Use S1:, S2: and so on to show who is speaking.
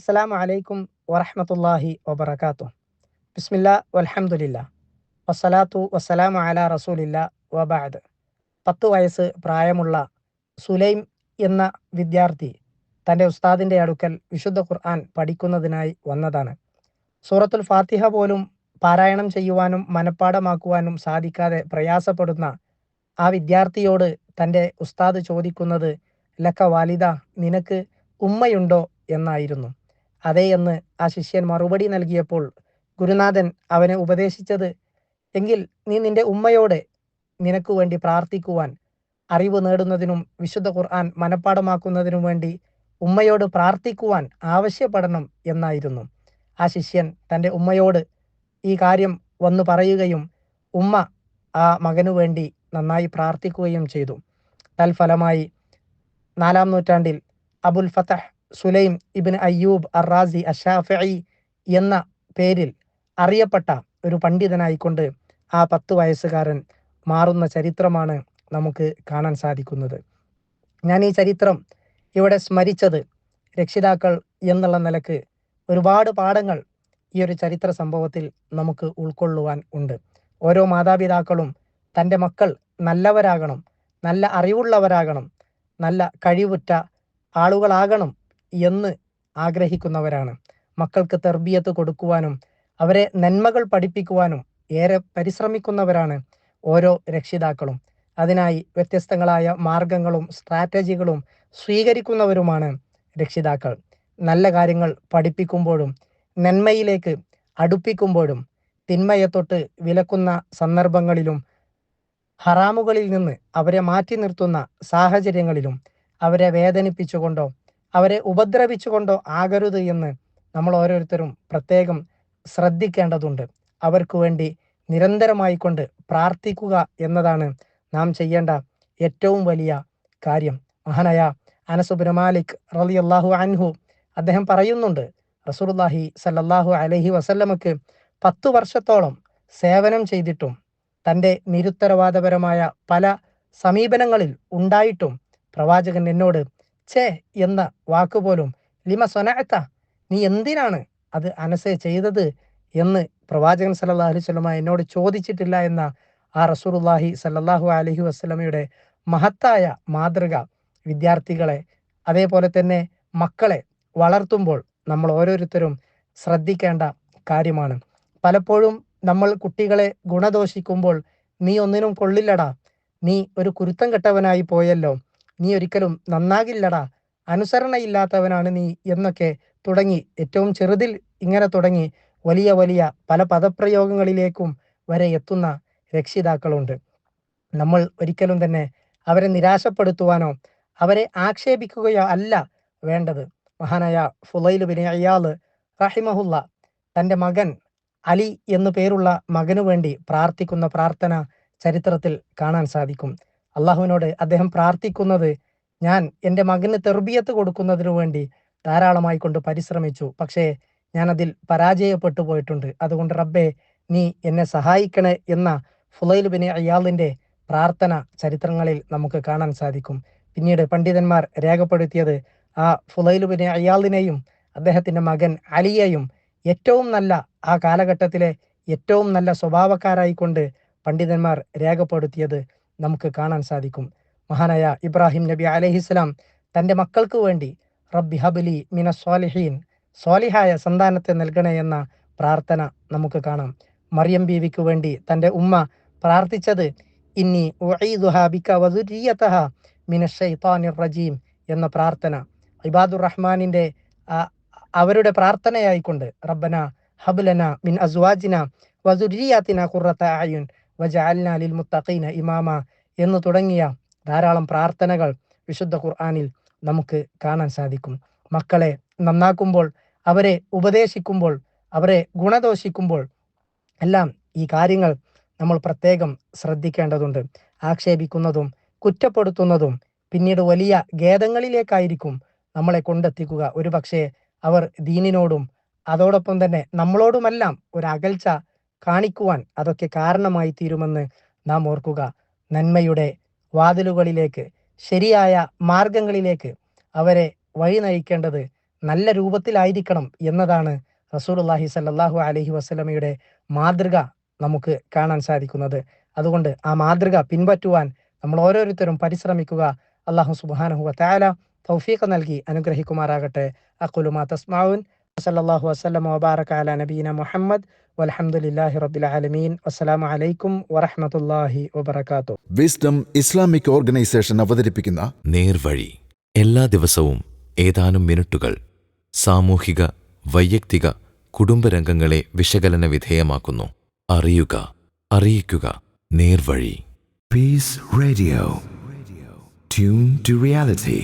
S1: അസ്സലാമു അലൈക്കും വറഹ്മത്തുള്ളാഹി വബറകാതുഹു. ബിസ്മില്ല വലഹമുല്ല വസ്സലാത്തു വസ്സലാമു അല റസൂലില്ല വബാദ് പത്ത് വയസ്സ് പ്രായമുള്ള സുലൈം എന്ന വിദ്യാർത്ഥി തന്റെ ഉസ്താദിന്റെ അടുക്കൽ വിശുദ്ധ ഖുർആൻ പഠിക്കുന്നതിനായി വന്നതാണ്. സൂറത്തുൽ ഫാത്തിഹ പോലും പാരായണം ചെയ്യുവാനും മനഃപ്പാടമാക്കുവാനും സാധിക്കാതെ പ്രയാസപ്പെടുന്ന ആ വിദ്യാർത്ഥിയോട് തന്റെ ഉസ്താദ് ചോദിക്കുന്നത് ലക്ക വാലിദ നിനക്ക് ഉമ്മയുണ്ടോ? എന്നായിരുന്നു. അതേ എന്ന് ആ ശിഷ്യൻ മറുപടി നൽകിയപ്പോൾ ഗുരുനാഥൻ അവനെ ഉപദേശിച്ചത് എങ്കിൽ നീ നിന്റെ ഉമ്മയോട് നിനക്ക് വേണ്ടി പ്രാർത്ഥിക്കുവാൻ അറിവ് നേടുന്നതിനും വിശുദ്ധ ഖുർആൻ മനഃപ്പാടമാക്കുന്നതിനും വേണ്ടി ഉമ്മയോട് പ്രാർത്ഥിക്കുവാൻ ആവശ്യപ്പെടണം എന്നായിരുന്നു. ആ ശിഷ്യൻ തന്റെ ഉമ്മയോട് ഈ കാര്യം വന്നു പറയുകയും ഉമ്മ ആ മകനു വേണ്ടി നന്നായി പ്രാർത്ഥിക്കുകയും ചെയ്തു. തൽഫലമായി നാലാം നൂറ്റാണ്ടിൽ അബുൽ ഫതഹ് സുലൈം ഇബിൻ അയ്യൂബ് അറാസി അഷാഫി എന്ന പേരിൽ അറിയപ്പെട്ട ഒരു പണ്ഡിതനായിക്കൊണ്ട് ആ പത്ത് വയസ്സുകാരൻ മാറുന്ന ചരിത്രമാണ് നമുക്ക് കാണാൻ സാധിക്കുന്നത്. ഞാൻ ഈ ചരിത്രം ഇവിടെ സ്മരിച്ചത് രക്ഷിതാക്കൾ എന്നുള്ള നിലയ്ക്ക് ഒരുപാട് പാഠങ്ങൾ ഈ ഒരു ചരിത്ര സംഭവത്തിൽ നമുക്ക് ഉൾക്കൊള്ളുവാൻ ഉണ്ട്. ഓരോ മാതാപിതാക്കളും തന്റെ മക്കൾ നല്ലവരാകണം നല്ല അറിവുള്ളവരാകണം നല്ല കഴിവുറ്റ ആളുകളാകണം എന്ന് ആഗ്രഹിക്കുന്നവരാണ്. മക്കൾക്ക് തെർബിയത്ത് കൊടുക്കുവാനും അവരെ നന്മകൾ പഠിപ്പിക്കുവാനും ഏറെ പരിശ്രമിക്കുന്നവരാണ് ഓരോ രക്ഷിതാക്കളും. അതിനായി വ്യത്യസ്തങ്ങളായ മാർഗങ്ങളും സ്ട്രാറ്റജികളും സ്വീകരിക്കുന്നവരുമാണ് രക്ഷിതാക്കൾ. നല്ല കാര്യങ്ങൾ പഠിപ്പിക്കുമ്പോഴും നന്മയിലേക്ക് അടുപ്പിക്കുമ്പോഴും തിന്മയെ തൊട്ട് വിലക്കുന്ന സന്ദർഭങ്ങളിലും ഹറാമുകളിൽ നിന്ന് അവരെ മാറ്റി നിർത്തുന്ന സാഹചര്യങ്ങളിലും അവരെ വേദനിപ്പിച്ചുകൊണ്ടോ അവരെ ഉപദ്രവിച്ചുകൊണ്ടോ ആകരുത് എന്ന് നമ്മൾ ഓരോരുത്തരും പ്രത്യേകം ശ്രദ്ധിക്കേണ്ടതുണ്ട്. അവർക്ക് വേണ്ടി നിരന്തരമായി കൊണ്ട് പ്രാർത്ഥിക്കുക എന്നതാണ് നാം ചെയ്യേണ്ട ഏറ്റവും വലിയ കാര്യം. മഹാനായ അനസുബിൻ മാലിക് റലി അള്ളാഹു അൻഹു അദ്ദേഹം പറയുന്നുണ്ട് റസൂലുള്ളാഹി സല്ലാഹു അലഹി വസല്ലമക്ക് പത്തു വർഷത്തോളം സേവനം ചെയ്തിട്ടും തന്റെ നിരുത്തരവാദപരമായ പല സമീപനങ്ങളിൽ ഉണ്ടായിട്ടും പ്രവാചകൻ എന്നോട് ഛേ എന്ന വാക്കുപോലും ലിമ സൊനഅത്ത നീ എന്തിനാണ് അത് അനസെ ചെയ്തത്? എന്ന് പ്രവാചകൻ സല്ലാ അലൈഹി വസല്ലമ എന്നോട് ചോദിച്ചിട്ടില്ല എന്ന ആ റസൂലുള്ളാഹി സല്ലാഹു അലഹി വസ്ലമയുടെ മഹത്തായ മാതൃക വിദ്യാർത്ഥികളെ അതേപോലെ തന്നെ മക്കളെ വളർത്തുമ്പോൾ നമ്മൾ ഓരോരുത്തരും ശ്രദ്ധിക്കേണ്ട കാര്യമാണ്. പലപ്പോഴും നമ്മൾ കുട്ടികളെ ഗുണദോഷിക്കുമ്പോൾ നീ ഒന്നിനും കൊള്ളില്ലടാ. നീ ഒരു കുരുത്തം കെട്ടവനായി പോയല്ലോ. നീ ഒരിക്കലും നന്നാകില്ലടാ. അനുസരണയില്ലാത്തവനാണ് നീ എന്നൊക്കെ തുടങ്ങി. ഏറ്റവും ചെറുതിൽ ഇങ്ങനെ തുടങ്ങി വലിയ വലിയ പല പദപ്രയോഗങ്ങളിലേക്കും വരെ എത്തുന്ന രക്ഷിതാക്കളുണ്ട്. നമ്മൾ ഒരിക്കലും തന്നെ അവരെ നിരാശപ്പെടുത്തുവാനോ അവരെ ആക്ഷേപിക്കുകയോ അല്ല വേണ്ടത്. മഹാനായ ഫുലൈൽ ബിൻ അയാൾ റഹിമഹുല്ല തന്റെ മകൻ അലി എന്നു പേരുള്ള മകനു വേണ്ടി പ്രാർത്ഥിക്കുന്ന പ്രാർത്ഥന ചരിത്രത്തിൽ കാണാൻ സാധിക്കും. അള്ളാഹുവിനോട് അദ്ദേഹം പ്രാർത്ഥിക്കുന്നത് ഞാൻ എന്റെ മകന് തെർബിയത്ത് കൊടുക്കുന്നതിനു വേണ്ടി ധാരാളമായി കൊണ്ട് പരിശ്രമിച്ചു. പക്ഷേ ഞാൻ അതിൽ പരാജയപ്പെട്ടു പോയിട്ടുണ്ട്. അതുകൊണ്ട് റബ്ബെ നീ എന്നെ സഹായിക്കണേ എന്ന ഫുലൈൽ ബിൻ അയാളിന്റെ പ്രാർത്ഥന ചരിത്രങ്ങളിൽ നമുക്ക് കാണാൻ സാധിക്കും. പിന്നീട് പണ്ഡിതന്മാർ രേഖപ്പെടുത്തിയത് ആ ഫുലൈൽ ബിൻ അയാളിനെയും അദ്ദേഹത്തിന്റെ മകൻ അലിയെയും ഏറ്റവും നല്ല ആ കാലഘട്ടത്തിലെ ഏറ്റവും നല്ല സ്വഭാവക്കാരായിക്കൊണ്ട് പണ്ഡിതന്മാർ രേഖപ്പെടുത്തിയത് നമുക്ക് കാണാൻ സാധിക്കും. മഹാനായ ഇബ്രാഹിം നബി അലഹിസ്ലാം തന്റെ മക്കൾക്ക് വേണ്ടി റബ്ബി ഹബലി മിന സ്വാലിഹീൻ സ്വാലിഹായ സന്താനത്തെ നൽകണേ എന്ന പ്രാർത്ഥന നമുക്ക് കാണാം. മറിയം ബീവിക്ക് വേണ്ടി തന്റെ ഉമ്മ പ്രാർത്ഥിച്ചത് ഇന്നി ബിക മിന റജീം എന്ന പ്രാർത്ഥന. ഇബാദുർ റഹ്മാനിന്റെ അവരുടെ പ്രാർത്ഥനയായിക്കൊണ്ട് റബ്ബന ഹബ്ലന മിൻ അസ്വാജിന വസുരിയാത്തിന കുറത്ത അയുൻ വജഅൽന ലിൽ മുത്തഖീന ഇമാമ എന്ന് തുടങ്ങിയ ധാരാളം പ്രാർത്ഥനകൾ വിശുദ്ധ ഖുർആാനിൽ നമുക്ക് കാണാൻ സാധിക്കും. മക്കളെ നന്നാക്കുമ്പോൾ അവരെ ഉപദേശിക്കുമ്പോൾ അവരെ ഗുണദോഷിക്കുമ്പോൾ എല്ലാം ഈ കാര്യങ്ങൾ നമ്മൾ പ്രത്യേകം ശ്രദ്ധിക്കേണ്ടതുണ്ട്. ആക്ഷേപിക്കുന്നതും കുറ്റപ്പെടുത്തുന്നതും പിന്നീട് വലിയ ഖേദങ്ങളിലേക്കായിരിക്കും നമ്മളെ കൊണ്ടെത്തിക്കുക. ഒരുപക്ഷേ അവർ ദീനിനോടും അതോടൊപ്പം തന്നെ നമ്മളോടുമെല്ലാം ഒരു അകൽച്ച കാണിക്കുവാൻ അതൊക്കെ കാരണമായി തീരുമെന്ന് നാം ഓർക്കുക. നന്മയുടെ വാതിലുകളിലേക്ക് ശരിയായ മാർഗങ്ങളിലേക്ക് അവരെ വഴി നയിക്കേണ്ടത് നല്ല രൂപത്തിലായിരിക്കണം എന്നതാണ് റസൂലുള്ളാഹി സല്ലാഹു അലഹി വസ്ലമയുടെ മാതൃക നമുക്ക് കാണാൻ സാധിക്കുന്നത്. അതുകൊണ്ട് ആ മാതൃക പിൻപറ്റുവാൻ നമ്മൾ ഓരോരുത്തരും പരിശ്രമിക്കുക. അള്ളാഹു സുബ്ഹാനഹു വതആല തൗഫീഖ് നൽകി അനുഗ്രഹിക്കുമാറാകട്ടെ. അക്കുലുമാ തസ്മാഉൻ. സല്ലല്ലാഹു വസല്ലം വബാറക അലാ നബീന മുഹമ്മദ് വൽഹംദുലില്ലാഹി റബ്ബിൽ ആലമീൻ. വസ്സലാമു അലൈക്കും വറഹ്മത്തുള്ളാഹി വബറകാതുഹു.
S2: വിസ്ഡം ഇസ്ലാമിക് ഓർഗനൈസേഷൻ അവതരിപ്പിക്കുന്ന
S3: നേർവഴി. എല്ലാ ദിവസവും ഏതാനും മിനിറ്റുകൾ സാമൂഹിക വൈയക്തിക കുടുംബരംഗങ്ങളെ വിശകലന വിധേയമാക്കുന്നു. അറിയുക അറിയിക്കുക നേർവഴി.
S4: Peace radio tune to reality.